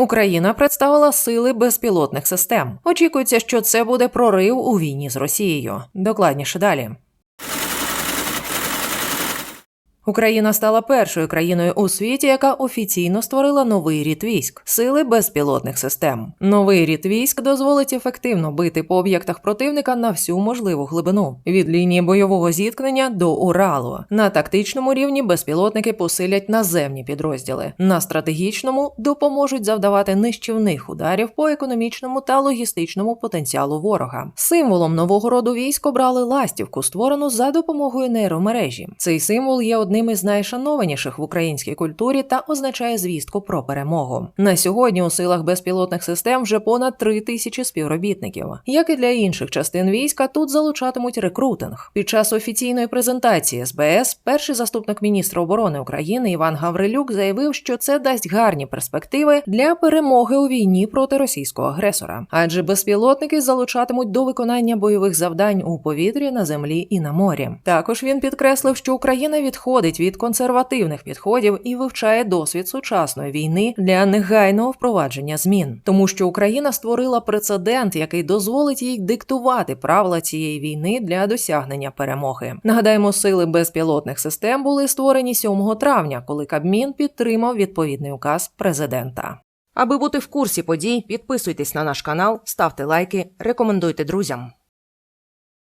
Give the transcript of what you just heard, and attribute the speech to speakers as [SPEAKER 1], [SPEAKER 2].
[SPEAKER 1] Україна представила сили безпілотних систем. Очікується, що це буде прорив у війні з Росією. Докладніше далі. Україна стала першою країною у світі, яка офіційно створила новий рід військ сили безпілотних систем. Новий рід військ дозволить ефективно бити по об'єктах противника на всю можливу глибину від лінії бойового зіткнення до Уралу. На тактичному рівні безпілотники посилять наземні підрозділи. На стратегічному допоможуть завдавати нищівних ударів по економічному та логістичному потенціалу ворога. Символом нового роду військ обрали ластівку, створену за допомогою нейромережі. Цей символ є одним із найшанованіших в українській культурі та означає звістку про перемогу. На сьогодні у силах безпілотних систем вже понад три тисячі співробітників. Як і для інших частин війська, тут залучатимуть рекрутинг. Під час офіційної презентації СБС перший заступник міністра оборони України Іван Гаврилюк заявив, що це дасть гарні перспективи для перемоги у війні проти російського агресора, адже безпілотники залучатимуть до виконання бойових завдань у повітрі, на землі і на морі. Також він підкреслив, що Україна відходить від консервативних підходів і вивчає досвід сучасної війни для негайного впровадження змін, тому що Україна створила прецедент, який дозволить їй диктувати правила цієї війни для досягнення перемоги. Нагадаємо, сили безпілотних систем були створені 7 травня, коли Кабмін підтримав відповідний указ президента. Аби бути в курсі подій, підписуйтесь на наш канал, ставте лайки, рекомендуйте друзям.